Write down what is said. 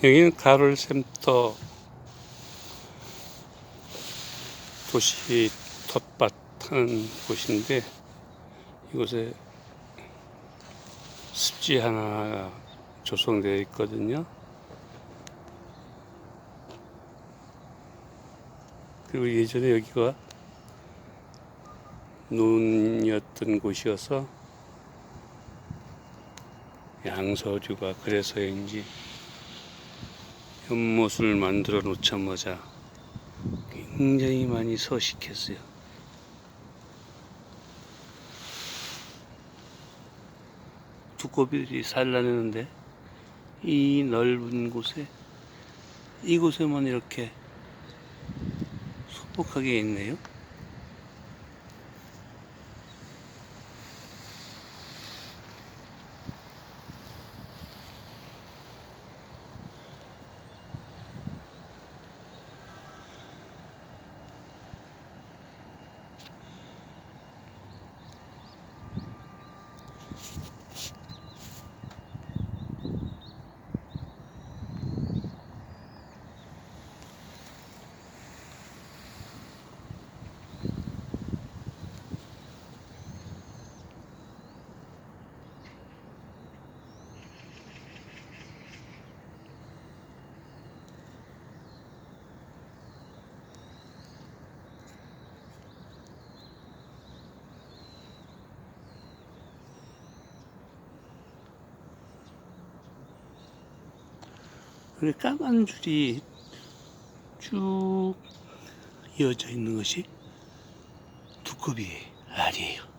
여기는 가롤센터 도시 텃밭 하는 곳인데 이곳에 습지 하나가 조성되어 있거든요. 그리고 예전에 여기가 논이었던 곳이어서 양서류가 그래서인지 연못을 만들어 놓자마자 굉장히 많이 서식했어요. 두꺼비들이 산란했는데 이 넓은 곳에 이곳에만 이렇게 소복하게 있네요. 까만 줄이 쭉 이어져 있는 것이 두꺼비 알이에요.